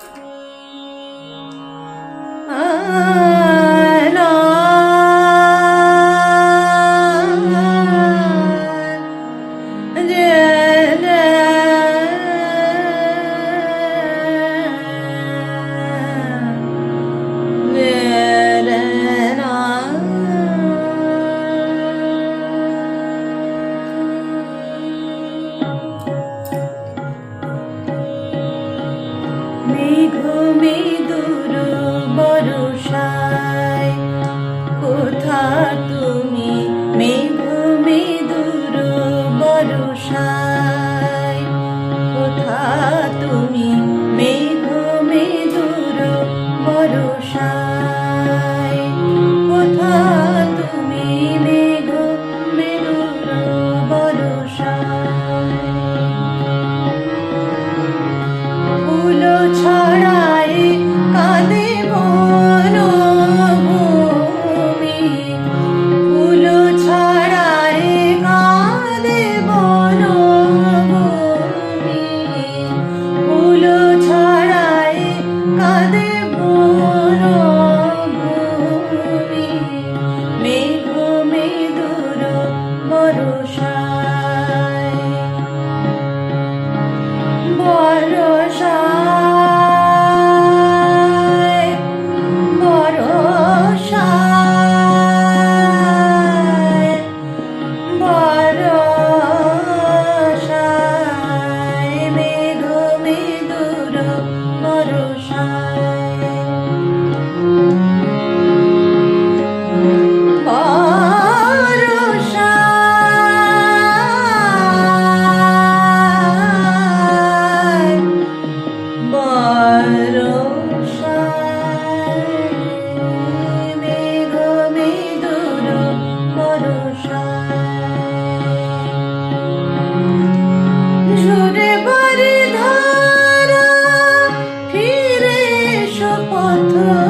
মেঘ মেঘ বর্ষায় কোথা তুমি মেঘ মেদুর বরষায়? God.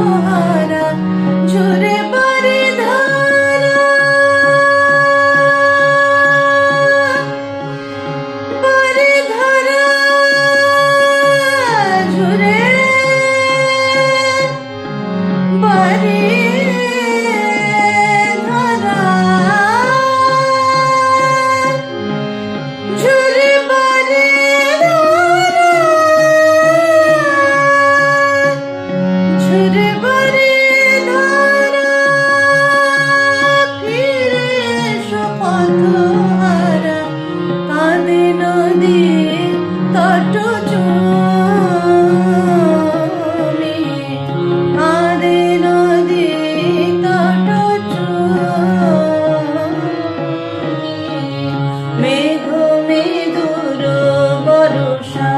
ocean